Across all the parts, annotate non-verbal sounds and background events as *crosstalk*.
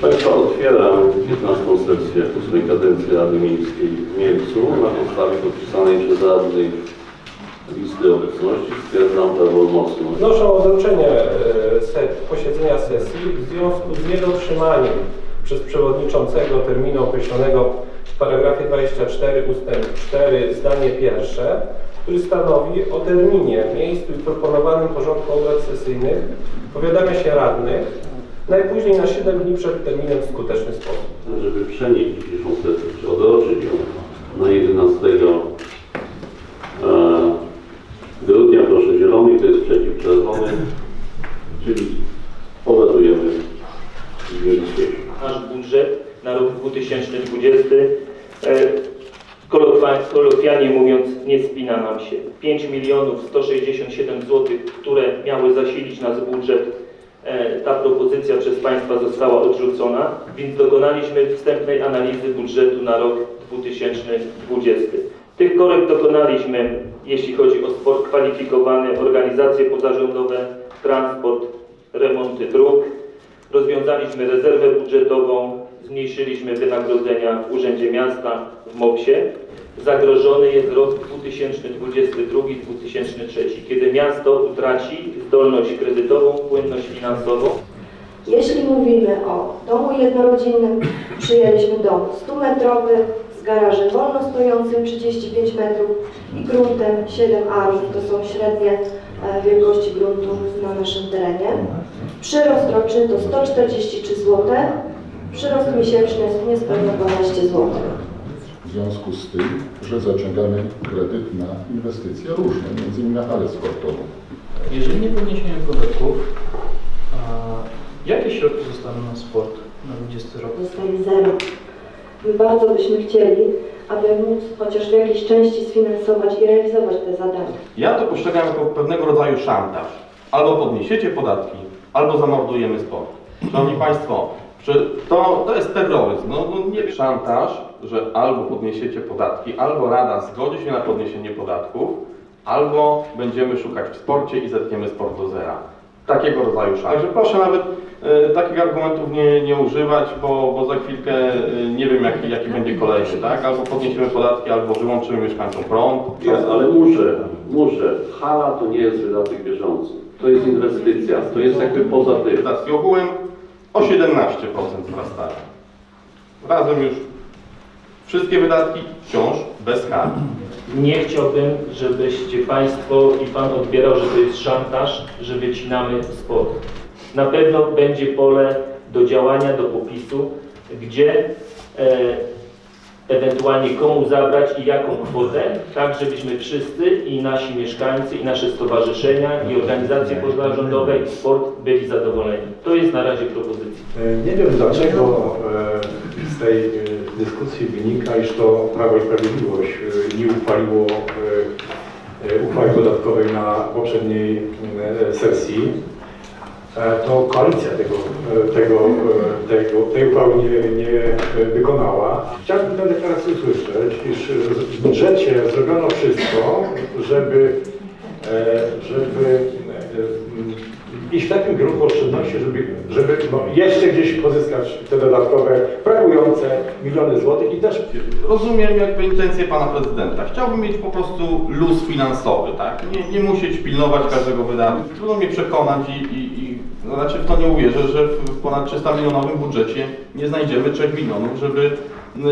Proszę Państwa, otwieram 15 sesję 8 kadencji Rady Miejskiej w Mielcu. Na podstawie podpisanej przez radnych listy obecności stwierdzam prawomocność. Wnoszę o odroczenie e, posiedzenia sesji w związku z niedotrzymaniem przez przewodniczącego terminu określonego w paragrafie 24 ustęp 4 zdanie pierwsze, który stanowi o terminie, miejscu i proponowanym porządku obrad sesyjnych powiadamia się radnych najpóźniej na 7 dni przed terminem w skuteczny sposób. żeby przenieść dzisiejszą sesję, czy odroczyć ją na 11 e, grudnia, proszę zielony, to jest przeciw czerwony, czyli obradujemy w dniu dzisiejszym. nasz budżet na rok 2020 e, kolokwialnie mówiąc nie spina nam się. 5 milionów 167 zł, które miały zasilić nasz budżet, ta propozycja przez Państwa została odrzucona, więc dokonaliśmy wstępnej analizy budżetu na rok 2020. Tych korekt dokonaliśmy, jeśli chodzi o sport kwalifikowany, organizacje pozarządowe, transport, remonty dróg, Rozwiązaliśmy rezerwę budżetową, zmniejszyliśmy wynagrodzenia w Urzędzie Miasta w MOPS-ie. Zagrożony jest rok 2022-2023, kiedy miasto utraci zdolność kredytową, płynność finansową. Jeśli mówimy o domu jednorodzinnym, przyjęliśmy dom 100-metrowy z garażem wolno stojącym 35 metrów i gruntem 7 arów. To są średnie e, wielkości gruntów na naszym terenie. Przyrost roczny to 143 zł, przyrost miesięczny niespełna 12 zł. w związku z tym, że zaciągamy kredyt na inwestycje różne, między innymi na halę sportową. Jeżeli nie podniesiemy podatków, a jakie środki zostaną na sport na 20 rok? Zostaje zero. My bardzo byśmy chcieli, aby móc chociaż w jakiejś części sfinansować i realizować te zadania. Ja to postrzegam jako pewnego rodzaju szantaż. Albo podniesiecie podatki, albo zamordujemy sport. Szanowni Państwo, to, to jest terroryzm. No, no nie szantaż, że albo podniesiecie podatki, albo Rada zgodzi się na podniesienie podatków, albo będziemy szukać w sporcie i zetniemy sport do zera. Takiego rodzaju szantaż. Także proszę nawet e, takich argumentów nie, nie używać, bo, bo za chwilkę e, nie wiem jaki, jaki będzie kolejny, tak? Albo podniesiemy podatki, albo wyłączymy mieszkańcom prąd. Jest, ale muszę, muszę. Hala to nie jest wydatek bieżący. To jest inwestycja, to jest jakby poza tym. Wydatki ogółem o 17% wzrastają. Razem już wszystkie wydatki wciąż bez kar. Nie chciałbym, żebyście Państwo i Pan odbierał, że to jest szantaż, że wycinamy sport. Na pewno będzie pole do działania, do popisu, gdzie e, ewentualnie komu zabrać i jaką kwotę, tak żebyśmy wszyscy i nasi mieszkańcy, i nasze stowarzyszenia, i organizacje pozarządowe, i sport byli zadowoleni. To jest na razie propozycja. E, Nie wiem dlaczego e, z tej e, dyskusji wynika, iż to Prawo i Sprawiedliwość nie uchwaliło uchwały podatkowej na poprzedniej sesji. To koalicja tego, tego, tego, tej uchwały nie, nie e, wykonała. Chciałbym tę deklarację usłyszeć, iż w budżecie zrobiono wszystko, żeby, e, żeby e, iść w takim kierunku oszczędności, żeby, żeby no, jeszcze gdzieś pozyskać te dodatkowe, brakujące miliony złotych i też Rozumiem jakby intencje pana prezydenta. Chciałbym mieć po prostu luz finansowy, tak? Nie, nie musieć pilnować każdego wydatku. Trudno mnie przekonać i, i, znaczy w to nie uwierzę, że w ponad 300 milionowym budżecie nie znajdziemy 3 milionów, żeby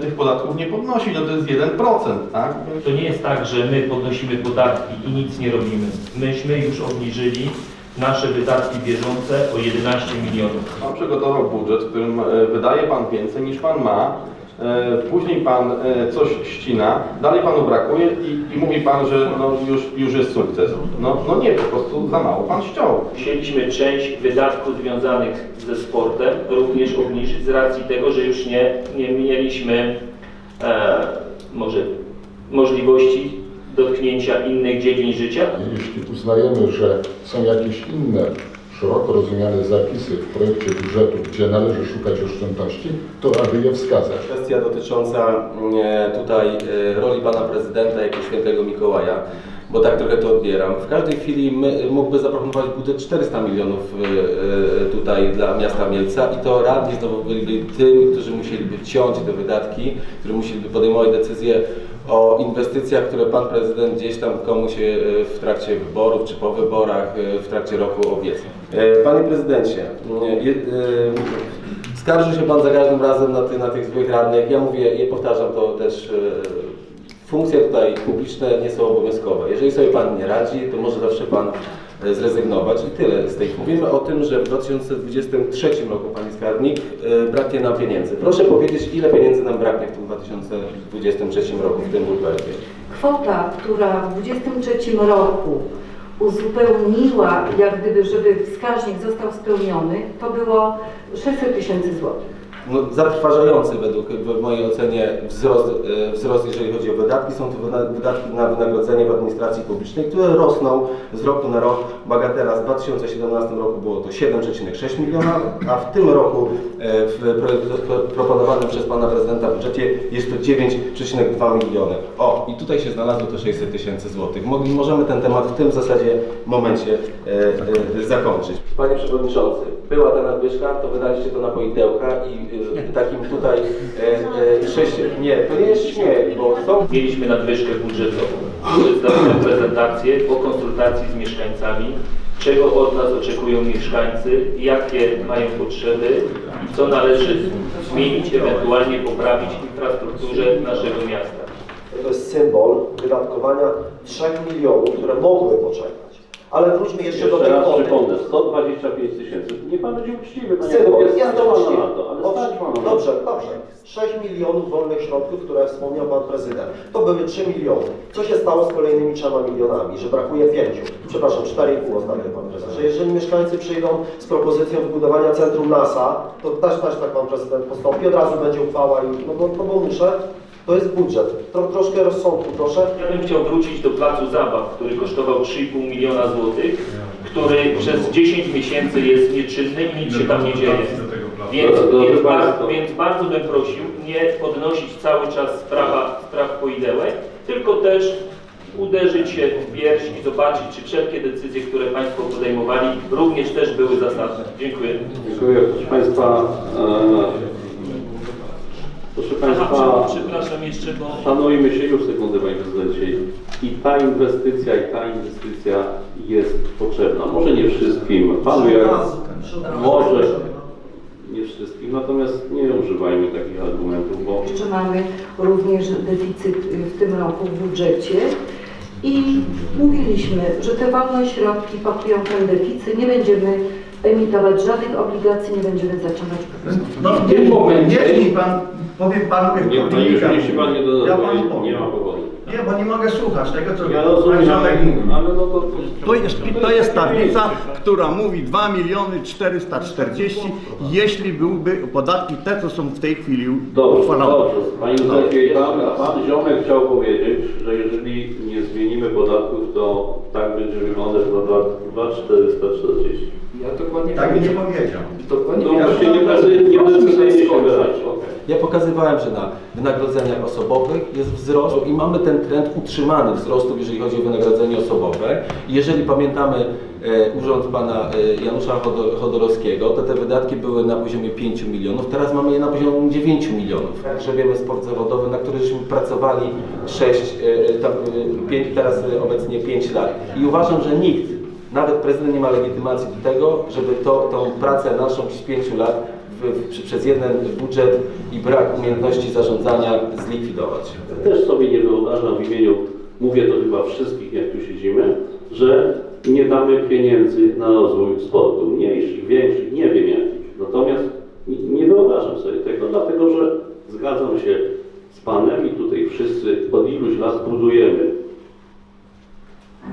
tych podatków nie podnosić. No to jest 1%, tak? To nie jest tak, że my podnosimy podatki i nic nie robimy. Myśmy już obniżyli nasze wydatki bieżące o 11 milionów. Pan przygotował budżet, w którym e, wydaje Pan więcej niż Pan ma, później Pan e, coś ścina, dalej Panu brakuje i, i mówi Pan, że no, już, już jest sukces. No, no nie, po prostu za mało Pan ściął. Musieliśmy część wydatków związanych ze sportem również obniżyć z racji tego, że już nie, nie mieliśmy e, może możliwości dotknięcia innych dziedzin życia. Jeśli uznajemy, że są jakieś inne szeroko rozumiane zapisy w projekcie budżetu, gdzie należy szukać oszczędności, to aby je wskazać. Kwestia dotycząca e, tutaj e, roli pana prezydenta jako świętego Mikołaja. bo tak trochę to odbieram. W każdej chwili my, mógłby zaproponować budżet 400 milionów e, e, tutaj dla miasta Mielca i to radni znowu byliby tym, którzy musieliby ciąć te wydatki, którzy musieliby podejmować decyzje o inwestycjach, które pan prezydent gdzieś tam komuś e, w trakcie wyborów czy po wyborach e, w trakcie roku obiecał. E, Panie prezydencie, skarży się pan za każdym razem na, ty, na tych złych radnych. Ja mówię i powtarzam to też. Funkcje tutaj publiczne nie są obowiązkowe. Jeżeli sobie pan nie radzi, to może zawsze pan e, zrezygnować i tyle z tej. Mówimy o tym, że w 2023 roku, Pani Skarbnik, e, braknie nam pieniędzy. Proszę powiedzieć, ile pieniędzy nam braknie w tym 2023 roku w tym budżecie? Kwota, która w 2023 roku uzupełniła, jak gdyby, żeby wskaźnik został spełniony, to było 600 tysięcy złotych. Zatrważający według w mojej ocenie wzrost, e, wzrost, jeżeli chodzi o wydatki. Są to wyda- wydatki na wynagrodzenie w administracji publicznej, które rosną z roku na rok. Bagatela w 2017 roku było to 7,6 miliona, a w tym roku e, w proponowanym przez pana prezydenta budżecie jest to 9,2 miliony. O, i tutaj się znalazło to 600 tysięcy złotych. Możemy ten temat w tym zasadzie momencie e, zakończyć. Panie Przewodniczący, była ta nadwyżka, to wydaliście to na poidełka i takim tutaj e, e, sześć... Nie, to nie jest śmiech, bo są Mieliśmy nadwyżkę budżetową. Przedstawiłem prezentację po konsultacji z mieszkańcami, czego od nas oczekują mieszkańcy, jakie mają potrzeby i co należy zmienić, ewentualnie poprawić w infrastrukturze naszego miasta. To jest symbol wydatkowania 3 milionów, które mogły poczekać. Ale wróćmy jeszcze do Jeszcze tej raz kwoty. przypomnę, 125 tysięcy. Nie pan będzie uczciwy, panie Symbol, Bowie, jest stać to ale Dobrze. Dobrze, dobrze. 6 milionów wolnych środków, które wspomniał Pan Prezydent. To były 3 miliony. Co się stało z kolejnymi 3 milionami? Że brakuje 5. Przepraszam, 4,5 ostatnio Pan Prezydent. Że jeżeli mieszkańcy przyjdą z propozycją wybudowania centrum NASA, to też, też tak Pan Prezydent postąpi. Od razu będzie uchwała i no bo, no bo muszę. To jest budżet. Tro, troszkę rozsądku, proszę. Ja bym chciał wrócić do placu zabaw, który kosztował 3,5 miliona złotych, który przez 10 miesięcy jest nieczynny i nic się tam nie dzieje. Więc, więc, bardzo, więc bardzo bym prosił nie podnosić cały czas sprawa, spraw poidełek, tylko też uderzyć się w pierś i zobaczyć, czy wszelkie decyzje, które Państwo podejmowali, również też były zasadne. Dziękuję. Dziękuję. Proszę Państwa, e, Aha, Państwa, przepraszam jeszcze, bo szanujmy się już sekundę Panie Prezydencie. I ta inwestycja, i ta inwestycja jest potrzebna. Może nie wszystkim, Panu jak może nie wszystkim, natomiast nie używajmy takich argumentów, bo Jeszcze mamy również deficyt y, w tym roku w budżecie i mówiliśmy, że te wolne środki pokryją ten deficyt, nie będziemy emitować żadnych obligacji, nie będziemy zaczynać No, w tym momencie- Niech mi pan, powiem panu, jak nie, no, jeśli, jeśli Pan nie Ja panu powiem. nie ma powodu. Nie, bo nie mogę słuchać tego, co Ja pan rozumiem, mówi. ale no to... To jest, to jest tablica, która mówi 2 miliony 440, jeśli byłyby podatki te, co są w tej chwili Dobrze, uchwalone. dobrze. Panie Józefie, pan, pan Ziomek chciał powiedzieć, że jeżeli nie zmienimy podatków, to tak będzie wyglądać na 2,440. Ja dokładnie Tak mi nie powiedział. Dokładnie No właśnie nie precyzyjnie nie precyzyjnie się wyrazić. Ja pokazywałem, że na wynagrodzeniach osobowych jest wzrost i mamy ten trend utrzymany wzrostów, jeżeli chodzi o wynagrodzenie osobowe. Jeżeli pamiętamy e, urząd pana e, Janusza Chodo- Chodorowskiego, to te wydatki były na poziomie 5 milionów, teraz mamy je na poziomie 9 milionów. Grzebiemy sport zawodowy, na który żeśmy pracowali 6, e, tam, e, pięć, teraz obecnie 5 lat. I uważam, że nikt, nawet prezydent nie ma legitymacji do tego, żeby to, tą pracę naszą z 5 lat w, w, przez jeden budżet i brak umiejętności zarządzania zlikwidować. Też sobie nie wyobrażam w imieniu, mówię to chyba wszystkich, jak tu siedzimy, że nie damy pieniędzy na rozwój sportu, mniejszych, większych, nie wiem jakich. Natomiast nie wyobrażam sobie tego, dlatego że zgadzam się z Panem i tutaj wszyscy od iluś lat budujemy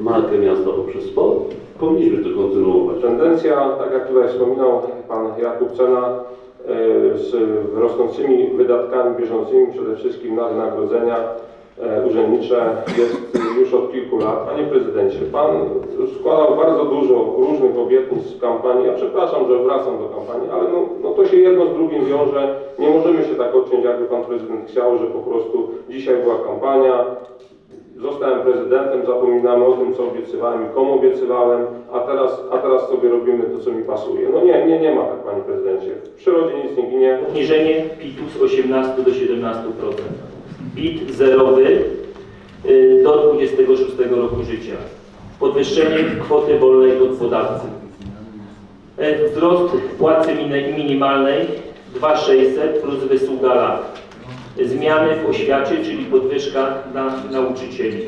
markę miasta poprzez sport. Powinniśmy to kontynuować. Tendencja, tak jak tutaj wspominał Pan Jakub Cena, e, z rosnącymi wydatkami bieżącymi, przede wszystkim na wynagrodzenia e, urzędnicze jest już od kilku lat. Panie Prezydencie, Pan składał bardzo dużo różnych obietnic w kampanii. Ja przepraszam, że wracam do kampanii, ale no, no to się jedno z drugim wiąże. Nie możemy się tak odciąć, jakby Pan Prezydent chciał, że po prostu dzisiaj była kampania, zostałem prezydentem, zapominamy o tym, co obiecywałem i komu obiecywałem, a teraz, a teraz sobie robimy to, co mi pasuje. No nie, nie, nie ma tak, panie prezydencie. W przyrodzie nic nie ginie. Obniżenie PIT-u z 18 do 17%. PIT zerowy y, do 26 roku życia. Podwyższenie kwoty wolnej od podatku. E, Wzrost płacy mini- minimalnej 2600 plus wysługa lat. Zmiany w oświacie, czyli podwyżka dla nauczycieli.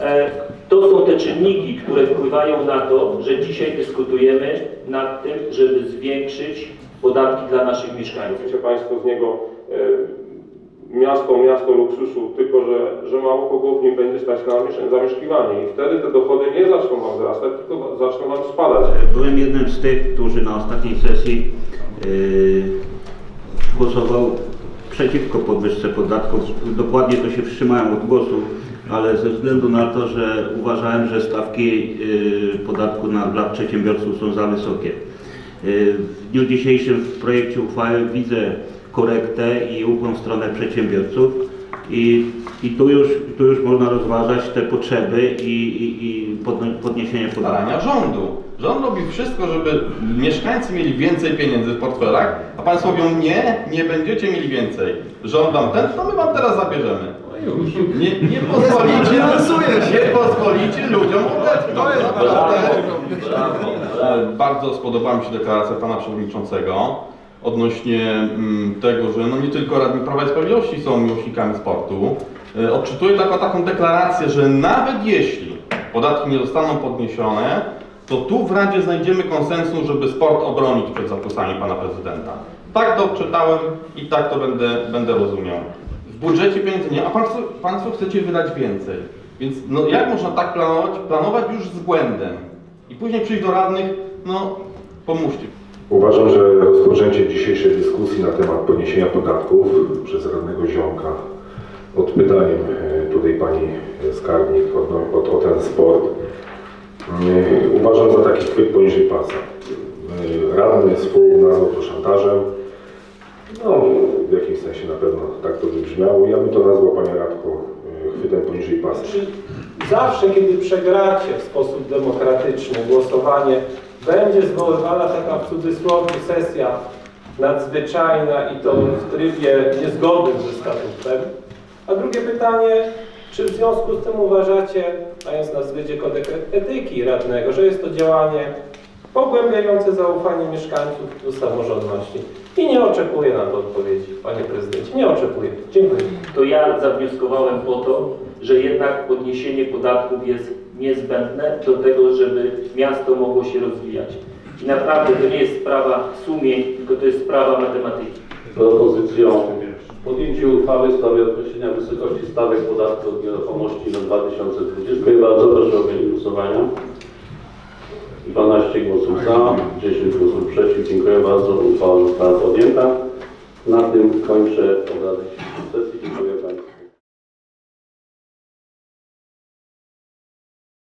E, To są te czynniki, które wpływają na to, że dzisiaj dyskutujemy nad tym, żeby zwiększyć podatki dla naszych mieszkańców. Chcecie Państwo z niego e, miasto, miasto luksusu, tylko że, że mało kogo w nim będzie stać na miesz- zamieszkiwanie i wtedy te dochody nie zaczną Wam wzrastać, tylko zaczną Wam spadać. Byłem jednym z tych, którzy na ostatniej sesji yy, głosował przeciwko podwyżce podatków. Dokładnie to się wstrzymałem od głosu, ale ze względu na to, że uważałem, że stawki yy, podatku na, dla przedsiębiorców są za wysokie. Yy, W dniu dzisiejszym w projekcie uchwały widzę korektę i ukłon w stronę przedsiębiorców i, i tu, już, tu już można rozważać te potrzeby i, i, i podniesienie podatku. starania rządu. Rząd robi wszystko, żeby mieszkańcy mieli więcej pieniędzy w portfelach, a państwo mówią nie, nie będziecie mieli więcej. Rząd wam ten, to my wam teraz zabierzemy. Nie, nie pozwolicie, *laughs* nie pozwolicie ludziom odetchnąć. E, Bardzo spodobała mi się deklaracja pana przewodniczącego odnośnie mm, tego, że no nie tylko radni Prawa i Sprawiedliwości są miłośnikami sportu. E, Odczytuję taką, taką deklarację, że nawet jeśli podatki nie zostaną podniesione, to tu w Radzie znajdziemy konsensus, żeby sport obronić przed zakusami pana prezydenta. Tak to czytałem i tak to będę, będę rozumiał. W budżecie pieniędzy nie, a państwo, państwo chcecie wydać więcej. Więc no, jak można tak planować? Planować już z błędem. I później przyjść do radnych, no pomóżcie. Uważam, że rozpoczęcie dzisiejszej dyskusji na temat podniesienia podatków przez radnego Ziomka pod pytaniem e, tutaj pani skarbnik o, o, o ten sport e, uważam za taki chwyt poniżej pasa. E, Radny spół nazwał to szantażem. No, w jakimś sensie na pewno tak to wybrzmiało. Ja bym to nazwał, panie Radku, e, chwytem poniżej pasa. Zawsze, kiedy przegracie w sposób demokratyczny głosowanie, będzie zwoływana taka w cudzysłowie sesja nadzwyczajna i to w trybie niezgodnym ze statutem. A drugie pytanie, czy w związku z tym uważacie, mając na względzie kodeks etyki radnego, że jest to działanie pogłębiające zaufanie mieszkańców do samorządności? I nie oczekuję na to odpowiedzi, panie prezydencie, nie oczekuję. Dziękuję. To ja zawnioskowałem po to, że jednak podniesienie podatków jest niezbędne do tego, żeby miasto mogło się rozwijać. I naprawdę to nie jest sprawa sumień, tylko to jest sprawa matematyki. propozycją podjęcia uchwały w sprawie określenia wysokości stawek podatku od nieruchomości na 2020. Dziękuję bardzo, proszę o wynik głosowania. 12 głosów za, 10 głosów przeciw. Dziękuję bardzo. Uchwała została podjęta. Na tym kończę obrady.